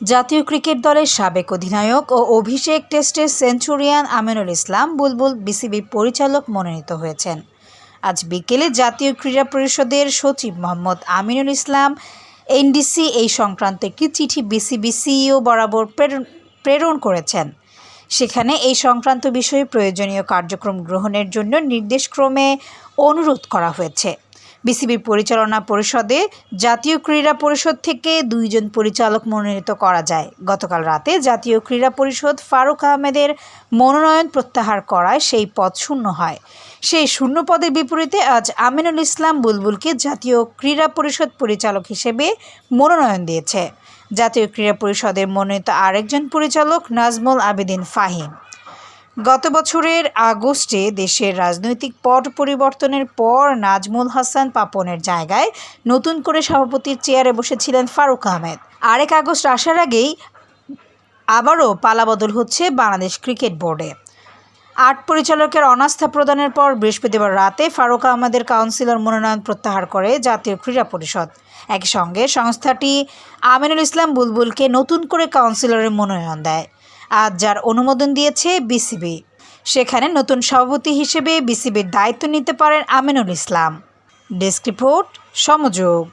জাতীয় ক্রিকেট দলের সাবেক অধিনায়ক ও অভিষেক টেস্টের সেঞ্চুরিয়ান আমিনুল ইসলাম বুলবুল বিসিবি পরিচালক মনোনীত হয়েছেন। আজ বিকেলে জাতীয় ক্রীড়া পরিষদের সচিব মোহাম্মদ আমিনুল ইসলাম এনডিসি এই সংক্রান্ত একটি চিঠি বিসিবি সিইও বরাবর প্রেরণ করেছেন। সেখানে এই সংক্রান্ত বিষয়ে প্রয়োজনীয় কার্যক্রম গ্রহণের জন্য নির্দেশক্রমে অনুরোধ করা হয়েছে। বিসিবি পরিচালনা পরিষদে জাতীয় ক্রীড়া পরিষদ থেকে দুইজন পরিচালক মনোনীত করা যায়। গতকাল রাতে জাতীয় ক্রীড়া পরিষদ ফারুক আহমেদের মনোনয়ন প্রত্যাহার করায় সেই পদ শূন্য হয়। সেই শূন্য পদের বিপরীতে আজ আমিনুল ইসলাম বুলবুলকে জাতীয় ক্রীড়া পরিষদ পরিচালক হিসেবে মনোনয়ন দিয়েছে। জাতীয় ক্রীড়া পরিষদের মনোনীত আরেকজন পরিচালক নাজমুল আবেদিন ফাহিম। গত বছরের আগস্টে দেশের রাজনৈতিক পট পরিবর্তনের পর নাজমুল হাসান পাপনের জায়গায় নতুন করে সভাপতির চেয়ারে বসেছিলেন ফারুক আহমেদ। আরেক আগস্ট আসার আগেই আবারও পালাবদল হচ্ছে বাংলাদেশ ক্রিকেট বোর্ডে। আট পরিচালকের অনাস্থা প্রদানের পর বৃহস্পতিবার রাতে ফারুক আহমেদের কাউন্সিলর মনোনয়ন প্রত্যাহার করে জাতীয় ক্রীড়া পরিষদ। একই সঙ্গে সংস্থাটি আমিনুল ইসলাম বুলবুলকে নতুন করে কাউন্সিলরের মনোনয়ন দেয়। আজ যার অনুমোদন দিয়েছে বিসিবি। সেখানে নতুন সভাপতি হিসেবে বিসিবির দায়িত্ব নিতে পারেন আমিনুল ইসলাম। Desk report Samayog.